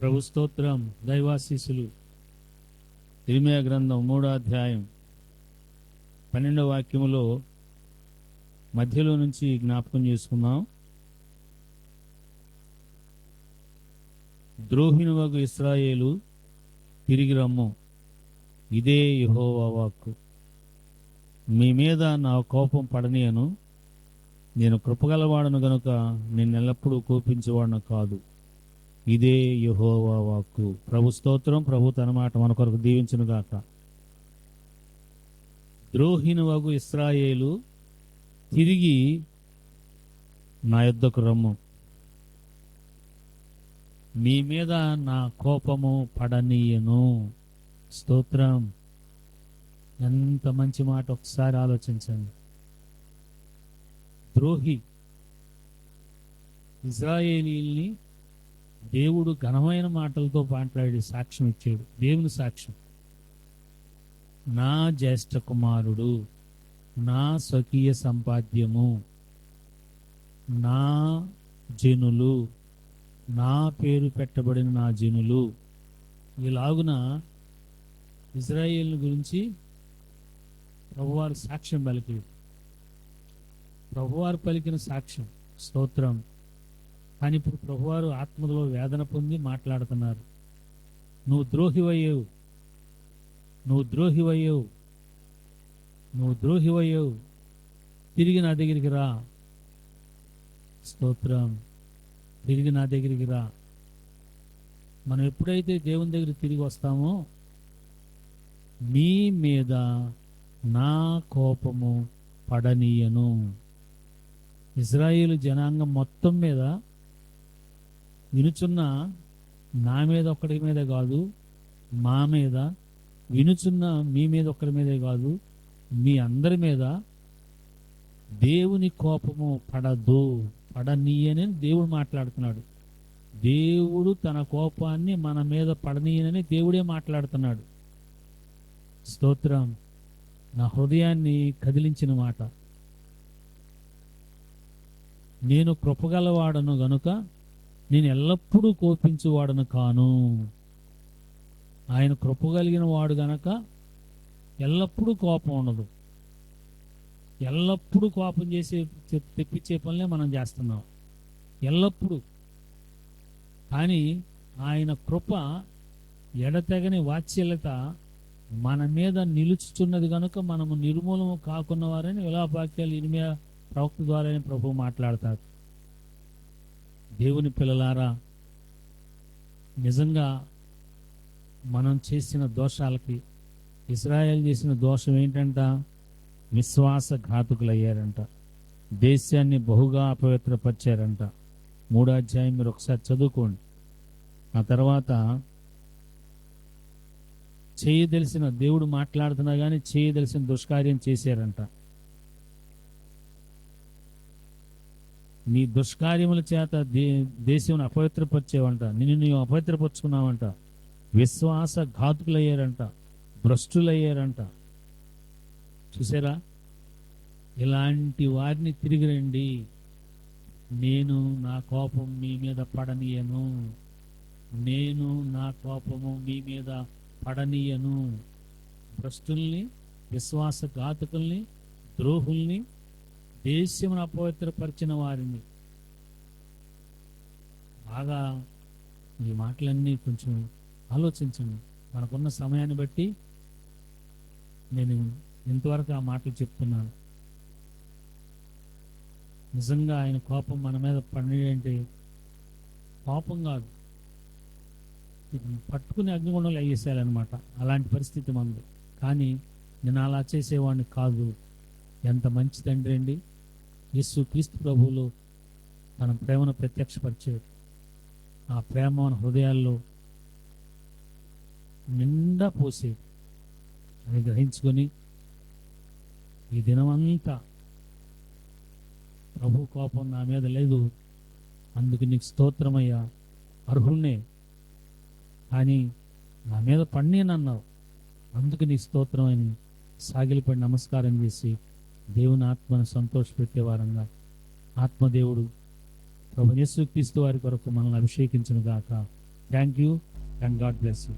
ప్రభు స్తోత్రం దైవాశీసులు తిరిమయ గ్రంథం మూడో అధ్యాయం పన్నెండవ వాక్యములో మధ్యలో నుంచి జ్ఞాపకం చేసుకున్నాం ద్రోహిణువకు ఇస్రాయేలు తిరిగి రమ్ము. ఇదే యహోవా వాక్కు. మీ మీద నా కోపం పడనీయను. నేను కృపగలవాడను గనుక నిన్నెల్లప్పుడూ కోపించేవాడను కాదు. ఇదే యహోవా వాక్కు. ప్రభు స్తోత్రం ప్రభు తన మాట మన కొరకు దీవించును గాక. ద్రోహిని వగు ఇస్రాయేలు తిరిగి నా యొద్దకు రమ్ము. మీ మీద నా కోపము పడనీయను. స్తోత్రం. ఎంత మంచి మాట ఒకసారి ఆలోచించండి. ద్రోహి ఇజ్రాయేలీల్ని దేవుడు ఘనమైన మాటలతో మాట్లాడి సాక్ష్యం ఇచ్చాడు. దేవుని సాక్ష్యం. నా జ్యేష్ఠ కుమారుడు నా స్వకీయ సంపాద్యము నా జనులు నా పేరు పెట్టబడిన నా జనులు ఇలాగున ఇజ్రాయేల్ గురించి ప్రభువారు సాక్ష్యం పలికి ప్రభువారు పలికిన సాక్ష్యం స్తోత్రం. కానీ ఇప్పుడు ప్రభువారు ఆత్మలో వేదన పొంది మాట్లాడుతున్నారు. నువ్వు ద్రోహివయ్యావు. నువ్వు ద్రోహివయ్యావు. నువ్వు ద్రోహివయ్యావు. తిరిగి నా దగ్గరికి రా. స్తోత్రం. తిరిగి నా దగ్గరికి రా. మనం ఎప్పుడైతే దేవుని దగ్గర తిరిగి వస్తామో మీ మీద నా కోపము పడనీయను. ఇజ్రాయేల్ జనాంగం మొత్తం మీద వినుచున్న నా మీద ఒక్కడి మీద కాదు మా మీద. వినుచున్న మీ మీద ఒక్కడి మీదే కాదు మీ అందరి మీద. దేవుని కోపము పడదు పడనీయని దేవుడు మాట్లాడుతున్నాడు. దేవుడు తన కోపాన్ని మన మీద పడనీయనని దేవుడే మాట్లాడుతున్నాడు. స్తోత్రం. నా హృదయాన్ని కదిలించిన మాట. నేను కృపగలవాడను గనుక నేను ఎల్లప్పుడూ కోపించువాడను కాను. ఆయన కృప కలిగిన వాడు గనక ఎల్లప్పుడూ కోపం ఉండదు. ఎల్లప్పుడూ కోపం చేసే తెప్పించే పనులే మనం చేస్తున్నాం. ఎల్లప్పుడూ. కానీ ఆయన కృప ఎడతెగని వాత్సల్యత మన మీద నిలుచుచున్నది కనుక మనము నిర్మూలము కాకున్న వారని విలాపాక్యాలు ఇనిమే ప్రవక్త ద్వారానే ప్రభు మాట్లాడతారు. దేవుని పిల్లలారా నిజంగా మనం చేసిన దోషాలకి ఇస్రాయేల్ చేసిన దోషం ఏంటంట? విశ్వాసఘాతుకులయ్యారంట దేశాన్ని బహుగా అపవిత్రపరిచారంట. మూడో అధ్యాయం మీరు ఒకసారి చదువుకోండి. ఆ తర్వాత చేయదలిసిన దేవుడు మాట్లాడుతున్నా కానీ చేయదలిసిన దుష్కార్యం చేశారంట. నీ దుష్కార్యముల చేత దే దేశం అపవిత్రపరిచేవంట. నిన్ను నీవు అపవిత్రపరుచుకున్నావంట. విశ్వాస ఘాతుకులయ్యారంట. భ్రష్టులయ్యారంట. చూసారా? ఇలాంటి వారిని తిరిగి రండి. నేను నా కోపం మీ మీద పడనీయను. నేను నా కోపము మీ మీద పడనీయను. భ్రష్టుల్ని విశ్వాస ఘాతుకుల్ని ద్రోహుల్ని దేశమును అపవిత్రపరిచిన వారిని. బాగా ఈ మాటలన్నీ కొంచెం ఆలోచించండి. మనకున్న సమయాన్ని బట్టి నేను ఇంతవరకు ఆ మాటలు చెప్తున్నాను. నిజంగా ఆయన కోపం మన మీద పడినంటే కోపం కాదు. పట్టుకుని అగ్నిగుండంలో అయ్యేసారనమాట అలాంటి పరిస్థితి మనది. కానీ నేను అలా చేసేవాడిని కాదు. ఎంత మంచి తండ్రి అండి. యేసు క్రీస్తు ప్రభువులు తన ప్రేమను ప్రత్యక్షపరిచాడు ఆ ప్రేమ మన హృదయాల్లో నిండా పోసేది అది గ్రహించుకొని ఈ దినమంతా ప్రభు కోపం నా మీద లేదు. అందుకు నీకు స్తోత్రమయ్యా. అర్హుణ్ణే. కానీ నా మీద పడినేనన్నావు అందుకు నీకు స్తోత్రమని సాగిలిపడి నమస్కారం చేసి దేవుని ఆత్మను సంతోషపెట్టే వారంగా ఆత్మదేవుడు ప్రభు యేసుక్రీస్తు వారి కొరకు మనల్ని అభిషేకించును గాక thank you and God bless you